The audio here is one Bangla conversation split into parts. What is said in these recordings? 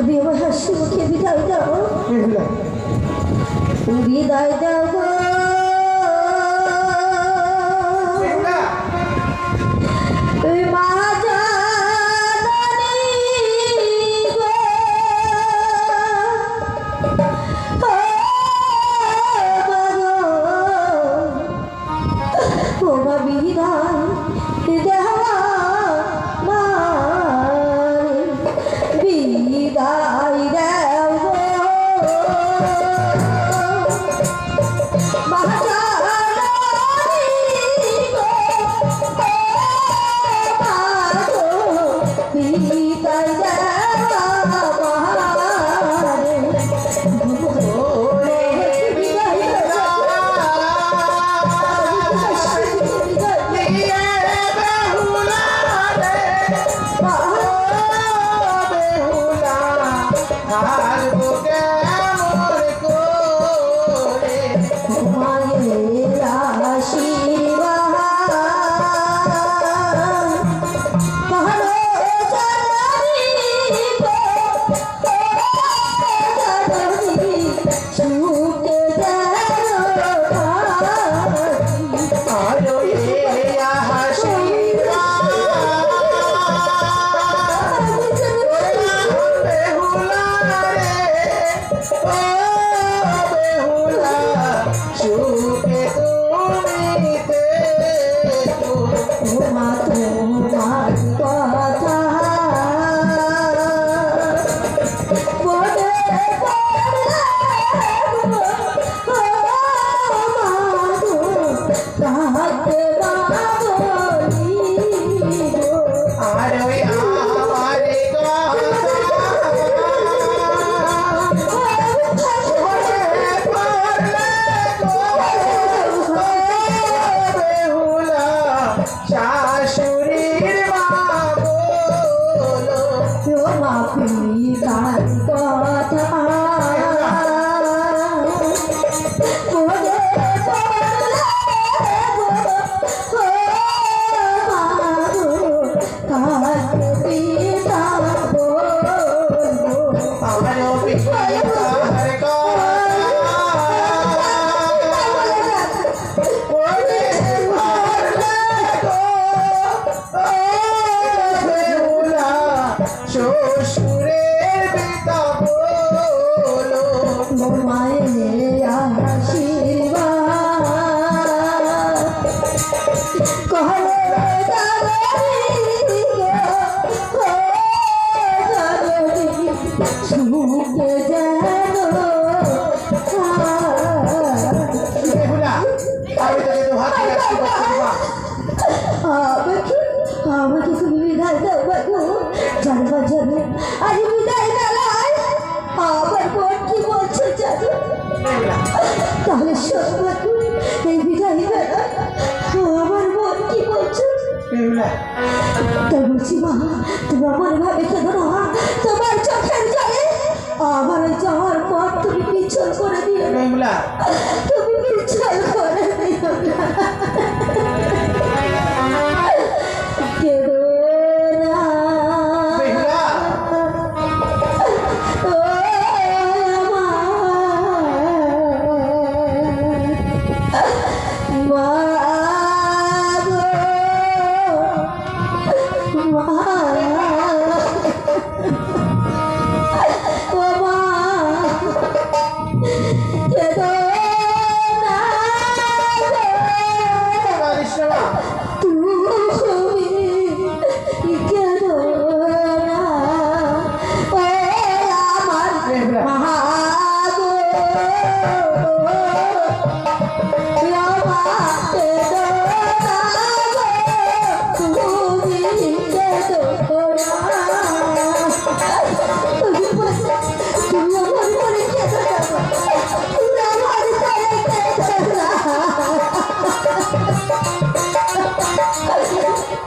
তুমি আমার হাসি মুখে বিদায় দাও। বিদায়? দাও আমাকে তুমি বিদায় দাও বাবু জন্য আজ বিদায় বেলায় আমার বোন কি বলছে জানো? তাহলে শোনো এই বিদায় বেলায় আমার বোন কি বলছে? তাই বলছি মা তুমি আমার ভাবে কেন না। তোমার চোখের জলে আমার যাওয়ার পর তুমি পিছল করে দিও। তুমি পিছল করে দিও না।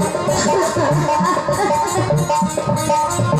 フフフフ。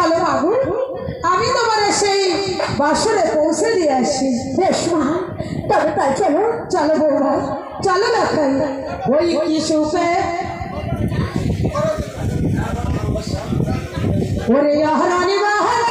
চলো আগুন, আমি তোমার সেই বাসনে পৌঁছে দিয়ে আসি। বেশ মা তবে তাই চলো চলো বৌমা, চলো দেখাই। তাই ওই কিশুতে ওরে আহরানি বাহারা